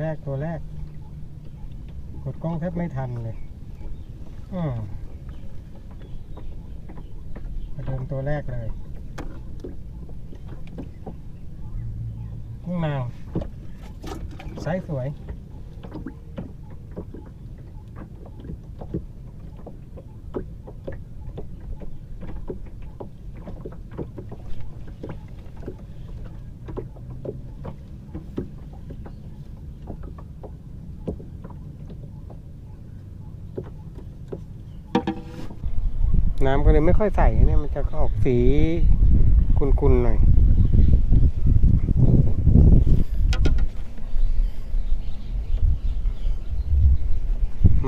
แรกตัวแรก กดกล้องแทบไม่ทันเลยอืมมาโดนตัวแรกเลยกุ้งนางไซส์สวย น้ำก็เลยไม่ค่อยใส่เนี่ยมันจะออกสีกุนๆหน่อย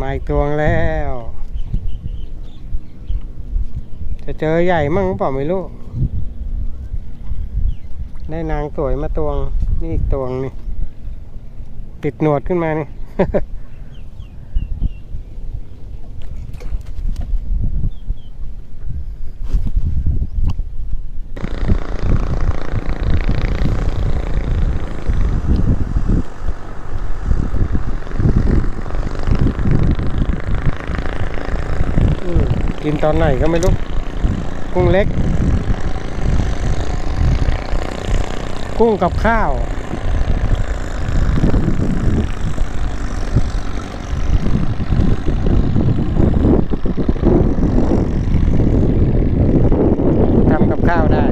มาอีกตัวแล้ว จะเจอใหญ่มั่งเปล่าไม่รู้ได้นางสวยมาตวง นี่อีกตวงนี่ ติดหนวดขึ้นมานี่ อืมกิน ตอนไหนก็ไม่รู้ กุ้งเล็ก กุ้งกับข้าว ทำกับข้าวได้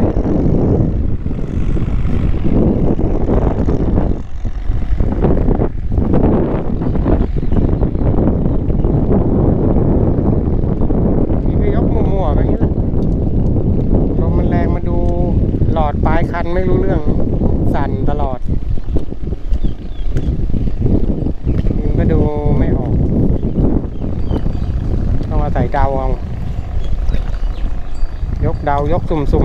นี่ก็ยกมั่วๆแบบนี้แหละลมมันแรงมาดูหลอดปลายคันไม่รู้เรื่อง สั่นตลอดมันก็ดูไม่ออก ต้องอาศัยเดาเอา ยกเดายกสุ่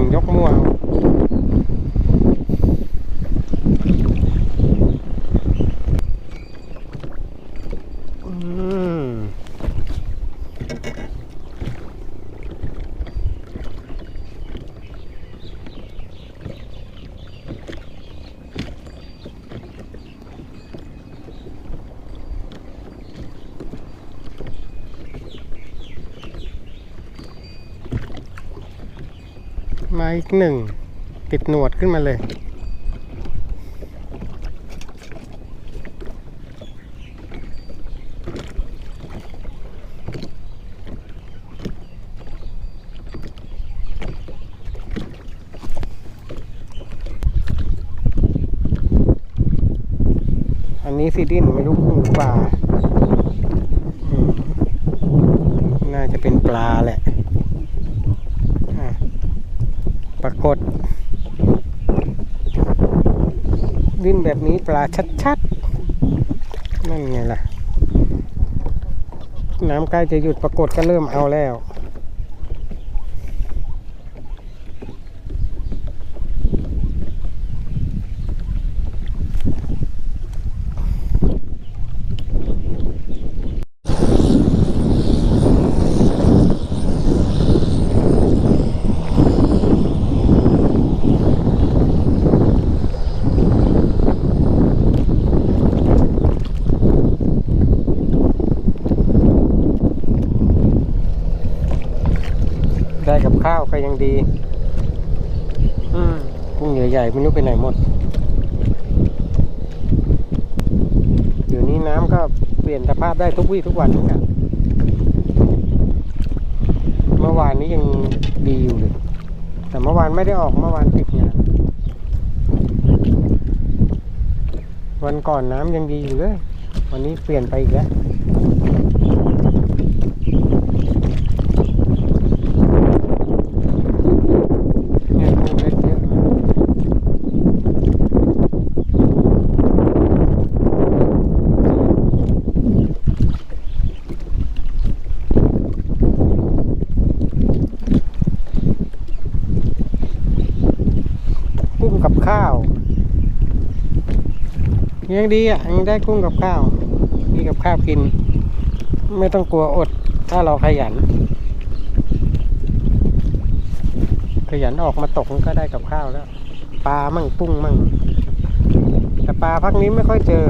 มาอีกหนึ่ง ติดหนวดขึ้นมาเลย อันนี้ซีดินไม่รู้กุ้งหรือปลาน่าจะเป็นปลาแหละ ปรากฏ ดิ้นแบบนี้ปลาชัดๆ นั่นไงล่ะ น้ำใกล้จะหยุดปรากฏก็เริ่มเอาแล้ว ได้กับข้าวก็ยังดี อืมกุ้งใหญ่ๆไม่รู้ไปไหนหมดเดี๋ยวนี้น้ำก็เปลี่ยนสภาพได้ทุกวี่ทุกวันเหมือนกันเมื่อวานนี้ยังดีอยู่เลย แต่เมื่อวานไม่ได้ออกเมื่อวานติดงานวันก่อนน้ำยังดีอยู่เลย วันนี้เปลี่ยนไปอีกแล้ว เนี่ยกุ้งเล็กเยอะมากกุ้งกับข้าว ยังดีอะยังได้กุ้งกับข้าวมีกับข้าวกิน ไม่ต้องกลัวอด ถ้าเราขยัน ขยันออกมาตกก็ได้กับข้าวแล้ว ปลามั่งปุ้งมั่งแต่ปลาพักนี้ไม่ค่อยเจอ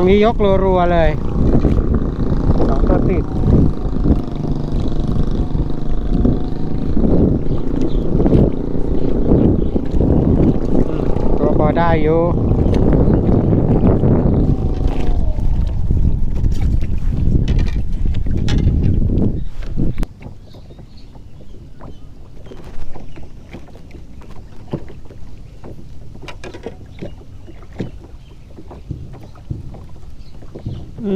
รงนี้ยกรัวๆเลยสองตัวติดอืมตัวพอได้อยู่ โอ้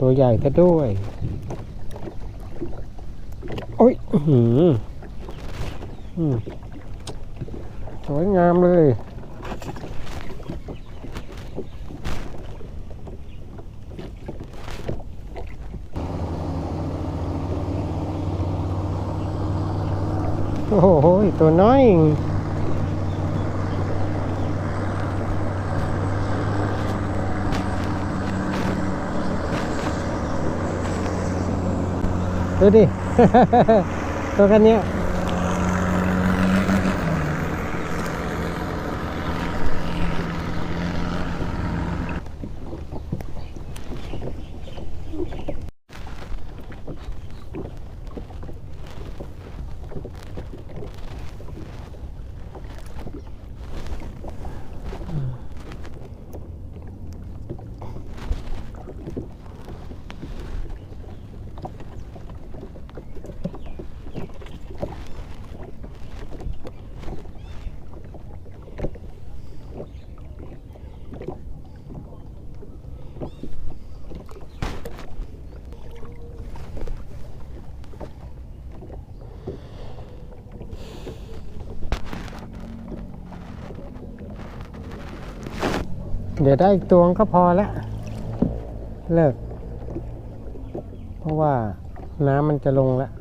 ตัวใหญ่ก็ด้วย โอ้ย อื้อหืออืม สวยงามเลยโอ้โหตัวน้อยดูดิ ตัวกันเนี้ย เดี๋ยวได้อีกตัวก็พอแล้วเลิก เพราะว่าน้ำมันจะลงแล้ว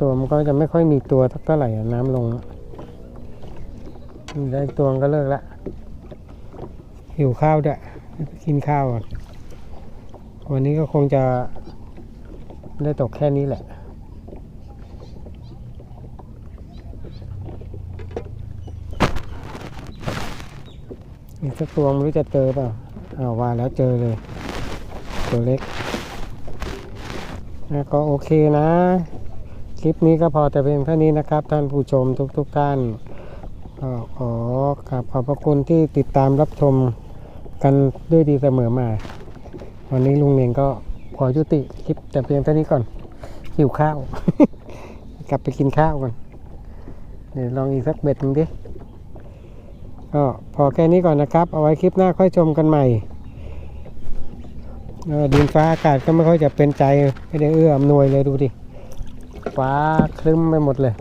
ตัวมันก็จะไม่ค่อยมีตัวสักเท่าไหร่น้ำลงแล้วได้อีกตัวก็เลิกละหิวข้าวด้วยกินข้าวก่อนวันนี้ก็คงจะได้ตกแค่นี้แหละ อีกสักตัวไม่รู้จะเจอเปล่าอ้าวว่าแล้วเจอเลย ตัวเล็กก็โอเคนะ คลิปนี้ก็พอแต่เพียงเท่านี้นะครับ ท่านผู้ชมทุกๆทท่านก็ขอกราบขอบพระคุณที่ติดตามรับชมกันด้วยดีเสมอมา วันนี้ลุงเน่งก็ขอยุติคลิปแต่เพียงเท่านี้ก่อน หิวข้าว กลับไปกินข้าวก่อน เดี๋ยวลองอีกสักเบ็ดหนึงดิ ก็พอแค่นี้ก่อนนะครับ เอาไว้คลิปหน้าค่อยชมกันใหม่ดินฟ้าอากาศก็ไม่ค่อยจะเป็นใจไม่ได้เอื้ออำนวยเลยดูดิ ฟ้าคลึ้มไปหมดเลย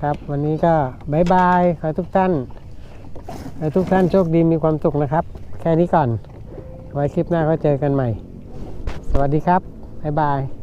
ครับวันนี้ก็บายบายขอให้ทุกท่านขอให้ทุกท่านโชคดีมีความสุขนะครับ แค่นี้ก่อน ไว้คลิปหน้าก็เจอกันใหม่ สวัสดีครับบายบาย